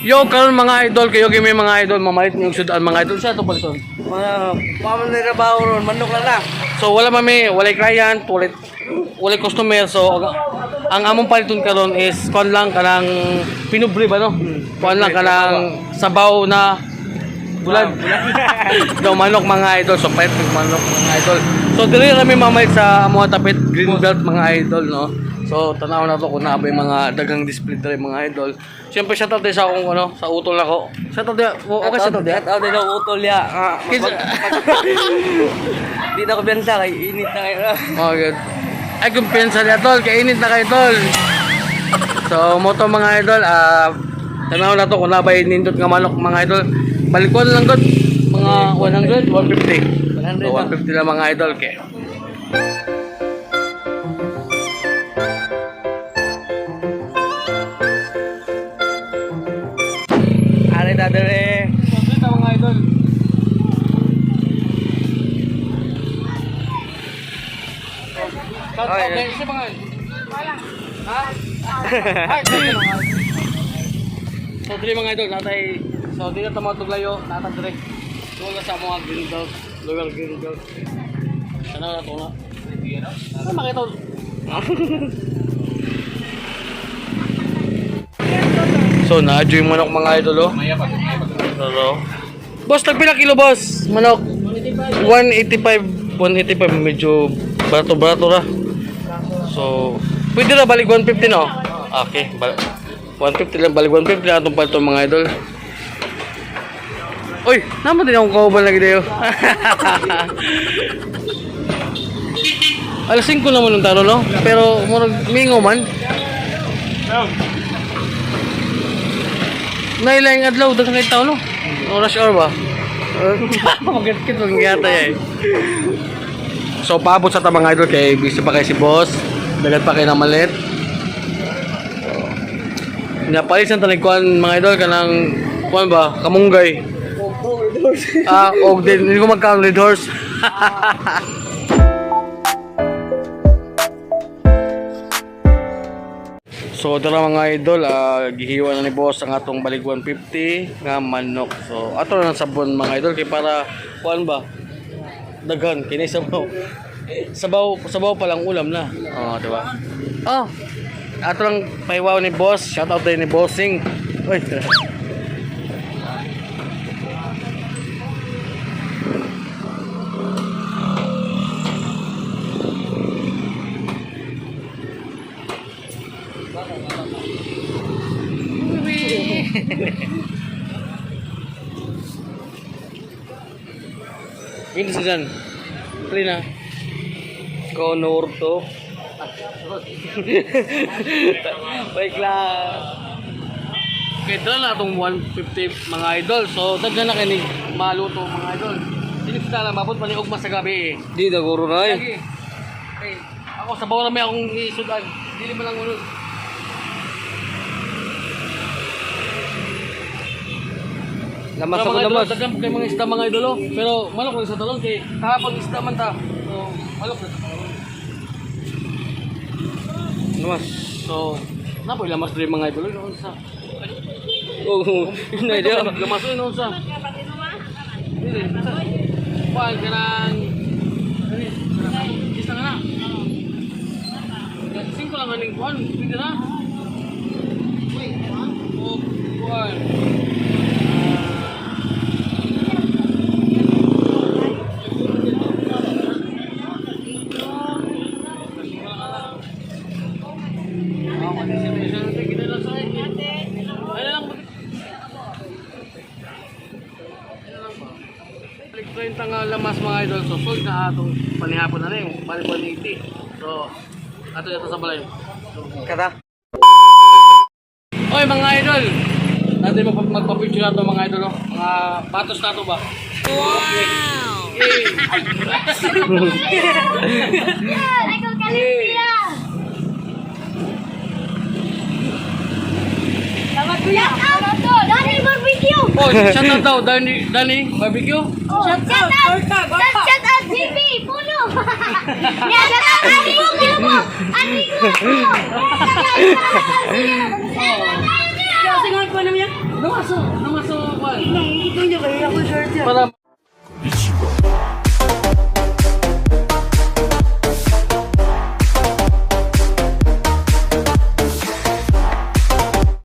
Yo, karon mga idol, kayo kami mga idol, mamalit yung sudan mga idol. Sa to paliton. Mga paman na trabaho ron, manok lang na. So wala mami, walay client, walay walay customer. So ang, among paliton karon is kon lang kanang pinubre ba no? Kon lang kanang sabaw na bulad. Daw manok mga idol, so pait ng manok mga idol. So diri kami mamalit sa among tapit Greenbelt mga idol no. So tanaw na to kung naabay mga dagang display diri mga idol. Siyempre shout out din sa akong ano, sa utol ako. Shout out din. Okay shout out din. At ako din ang utol ya. Ah, Kinsa- Di na ko biyansa kay init na kayo. Oh, good. Ay, kumpensa niya, tol. Kainit na kayo, tol. So, mo to mga idol. Ah, tanaw na to kung nabay nindot nga manok, mga idol. Balikon lang god. Mga 100, 150. 100 So, 150 lang mga idol. Okay. Na dere. Ito mga idol. Shout Ay, out din sa mga Ha? Ay, sige mga idol. So, dili mga idol, natay So, di na tama tuglayo, natay direct. Tula sa mga green belt, local green belt. Ano na to na? Ano makita? So, yung manok mga idol, oh. Pero, boss, tagpila kilo, boss? Manok? 185. 185, medyo barato-barato ra. So, pwede na balik 150, no? Okay, bal 150 lang, balik 150 na itong palito mga idol. Uy, naman din akong kaubal lagi dayo. Alas 5 naman yung taro, no? Pero, murag mingo man. Nailaing adlaw, dagang kay tao, no? Oras or ba? Magkit-kit lang yata eh. So, paabot sa ta mga idol kay busy pa kay si boss. Dagat pa kay na malit. Napalis ng taligkuan mga idol kanang kuan ba? Kamunggay. Ah, og din hindi ko magkano red horse. So dara mga idol, ah, gihiwa na ni boss ang atong balig 150 nga manok. So ato na sabon mga idol kay para kuan ba? Daghan kini sabaw. Sabaw sabaw pa lang ulam na. Oh, di ba? Oh. Ato lang paiwaw ni boss. Shout out din ni bossing. Oy. Ini si Jan. Trina. Konor to. Baiklah. Dala na itong 150 mga idol. So, daghan na kayo maluto mga idol. Sino kita lang, mabot maniog mas sa gabi eh. Di na guro na eh. Ako, sabaw na may akong isudan. Dili mo lang unod. Lamas ako lamas. Daghan kayo mga isda mga idol. oh. Pero malok lang sa talong kay kahapon isda man ta. So, malok talong. Lamas. So, napoy lamas rin mga idol. Ano sa? Oh, yun na dia. Lamas ano sa? Dili. Kuan ka ng... Dali. Isda na. Singko lang aning kuan. Pwede na. Oh, kuan. 30 nga lamas mga idol. So, sold na atong panihapon na yung balik 180. So, ato ito sa balay. Kata. Oy mga idol! Natin mag magpa-picture na to mga idol. oh. Mga patos na to ba? Wow! Okay. Ikaw kalimpiya! Salamat kuya! Shout out to! Dani Barbecue! Oh, shout out daw, Danny, Danny, barbecue. Oh, shout out! Shout shout out GB! Puno! Yeah, shout out Ani mo! Ani ko! Singon ko naman yan? Namaso, namaso. Ito niya kaya ako short Para